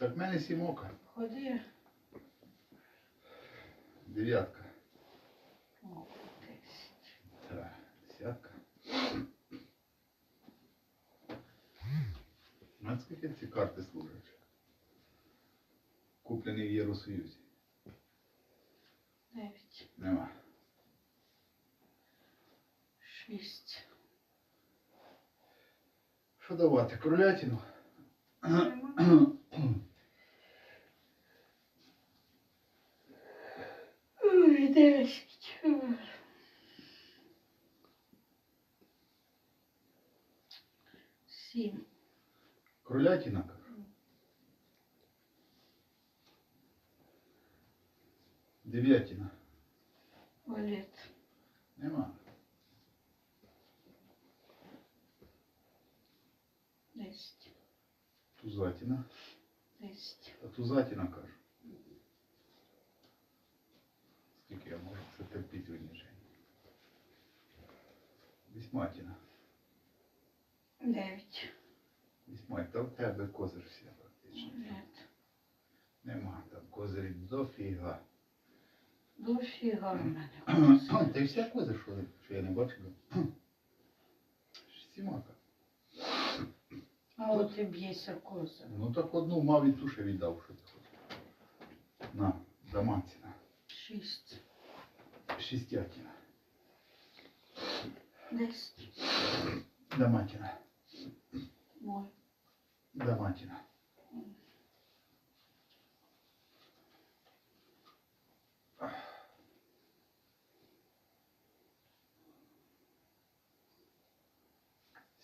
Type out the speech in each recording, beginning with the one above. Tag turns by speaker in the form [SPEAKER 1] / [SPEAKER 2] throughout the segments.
[SPEAKER 1] Так в мене сімока.
[SPEAKER 2] Ходи.
[SPEAKER 1] Дев'ятка.
[SPEAKER 2] О, десять.
[SPEAKER 1] Так, десятка. А скільки ці карти служать? Куплені в Євросоюзі.
[SPEAKER 2] Дев'ять.
[SPEAKER 1] Нема.
[SPEAKER 2] Шість.
[SPEAKER 1] Що давати? Кролятину?
[SPEAKER 2] Нема. Ой, десять. Сім.
[SPEAKER 1] Кролятина, кажу. Дев'ятина.
[SPEAKER 2] Валет.
[SPEAKER 1] Нема.
[SPEAKER 2] Десять.
[SPEAKER 1] Тузатина.
[SPEAKER 2] Десять.
[SPEAKER 1] А тузатина кажу. Терпіти уніження? Вісьматина.
[SPEAKER 2] Дев'ять.
[SPEAKER 1] Вісьмать, та в тебе козир всі практично.
[SPEAKER 2] Валет.
[SPEAKER 1] Нема там козирів дофіга.
[SPEAKER 2] Дофіга в мене.
[SPEAKER 1] Ти вся козир, що, що я не бачив? Сімака.
[SPEAKER 2] А от і б'єся коза.
[SPEAKER 1] Ну так одну мав і ту ще віддав, що ти хочеш. На, Даманціна.
[SPEAKER 2] Шість.
[SPEAKER 1] Шістятіна.
[SPEAKER 2] Десять.
[SPEAKER 1] Даматіна.
[SPEAKER 2] Ой.
[SPEAKER 1] Даматіна.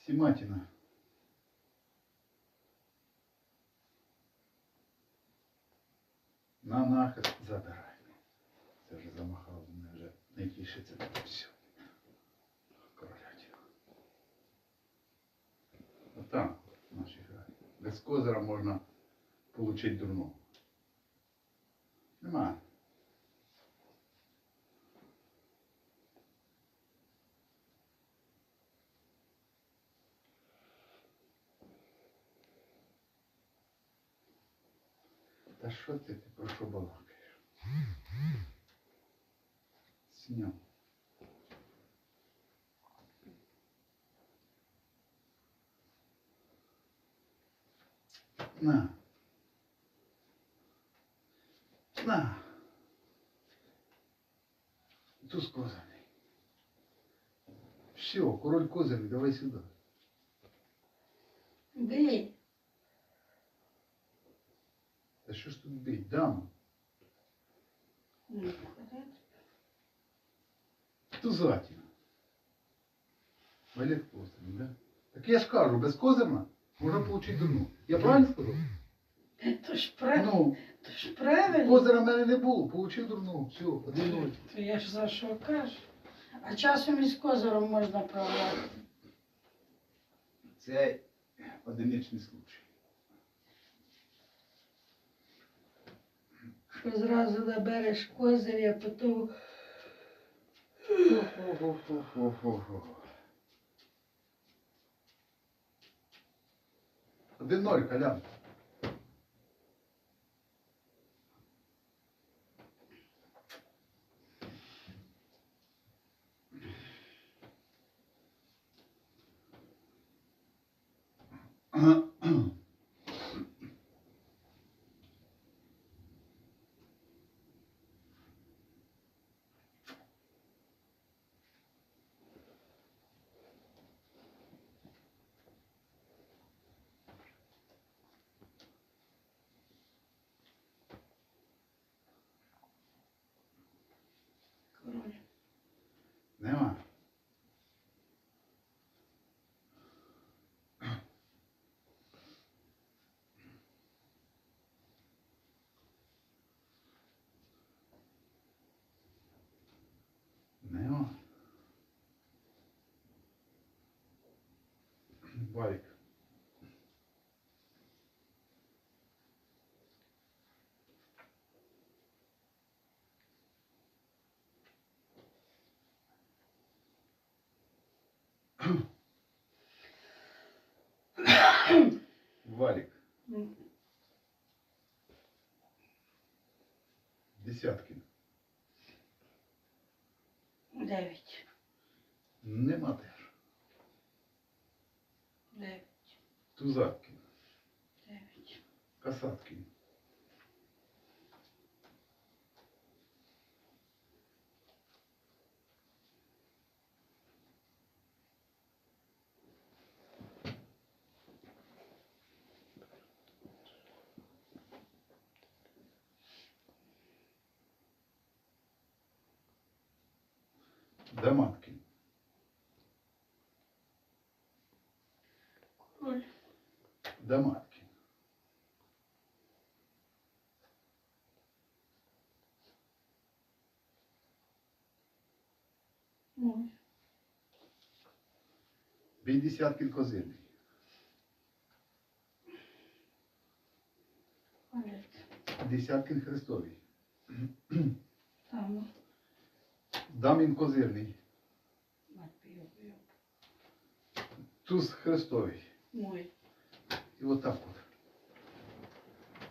[SPEAKER 1] Сіматіна. На мене вже не тішиться так все. Королятина. Отак наші грають. Без козира можна отримати дурну. Нема. Та що ти, ти про що балакаєш? Сняв. На. На. Туз козаний. Все, король козирний, давай сюди.
[SPEAKER 2] Бий.
[SPEAKER 1] Та що ж тут бить? Дама.
[SPEAKER 2] Ну, валет.
[SPEAKER 1] Тузатіна. Валет козирний, да? Так я ж кажу, без козирна можна отримати дурну. Я правильно сказав?
[SPEAKER 2] То ж правильно.
[SPEAKER 1] Ну,
[SPEAKER 2] То ж правильно.
[SPEAKER 1] козира в мене не було, получив дурну. Все, один ноль.
[SPEAKER 2] То я ж за що кажу. А часом із козиром можна програти.
[SPEAKER 1] Це одиничний случай.
[SPEAKER 2] Що зразу набереш козир, а потім.
[SPEAKER 1] Один ноль, Колян. Бавик.
[SPEAKER 2] Валик.
[SPEAKER 1] Десятки.
[SPEAKER 2] Дев'ять.
[SPEAKER 1] Нема те.
[SPEAKER 2] 9.
[SPEAKER 1] Тузаккін.
[SPEAKER 2] 9.
[SPEAKER 1] Касаткін. 9.
[SPEAKER 2] Даматкін.
[SPEAKER 1] Даматкін.
[SPEAKER 2] Ой.
[SPEAKER 1] Бій десяткін козирний.
[SPEAKER 2] Олець.
[SPEAKER 1] Десяткін хрестовий.
[SPEAKER 2] Там.
[SPEAKER 1] Дамін козирний.
[SPEAKER 2] Напів.
[SPEAKER 1] Туз хрестовий.
[SPEAKER 2] Мой.
[SPEAKER 1] І отак от.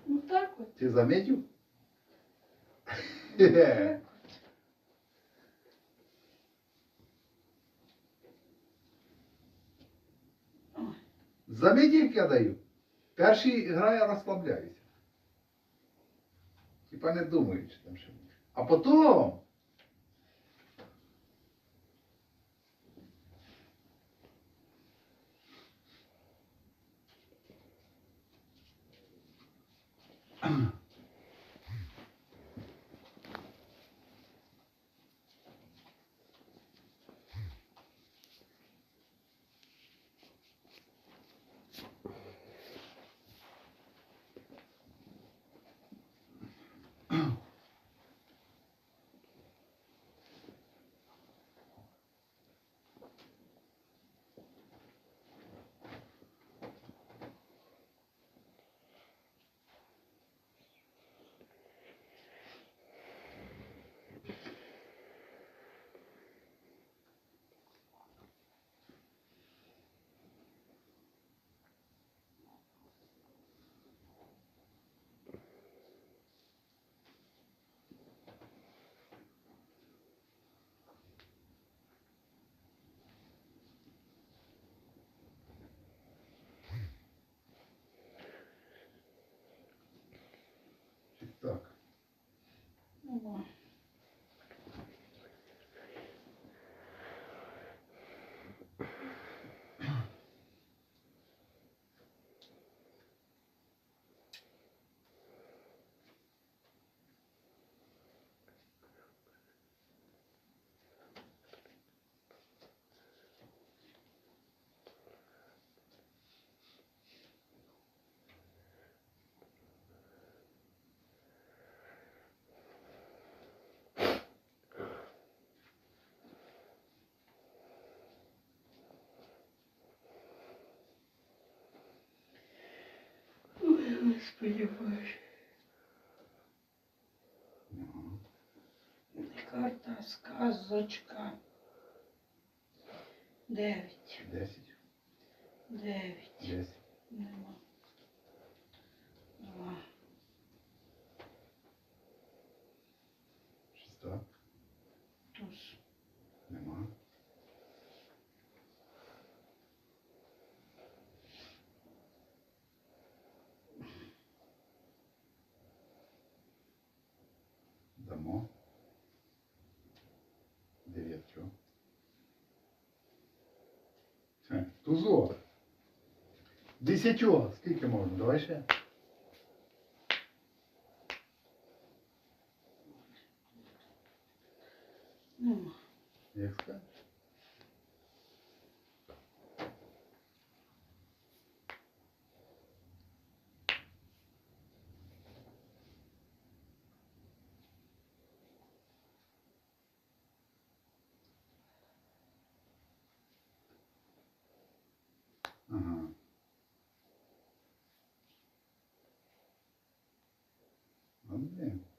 [SPEAKER 2] Ну так от.
[SPEAKER 1] Ти заметив?
[SPEAKER 2] Так от. Ой.
[SPEAKER 1] Заметив, як я даю? Перший грає розслабляюся. Типа не думаючи там що. буде. А потім. Ага.
[SPEAKER 2] Карта сказочка. Дев'ять.
[SPEAKER 1] Десять.
[SPEAKER 2] Дев'ять.
[SPEAKER 1] Десять.
[SPEAKER 2] Нема.
[SPEAKER 1] Це, Тузо. Десятьо. Скільки можна? Давай ще.
[SPEAKER 2] Нема.
[SPEAKER 1] Як скажеш. Ну, блин.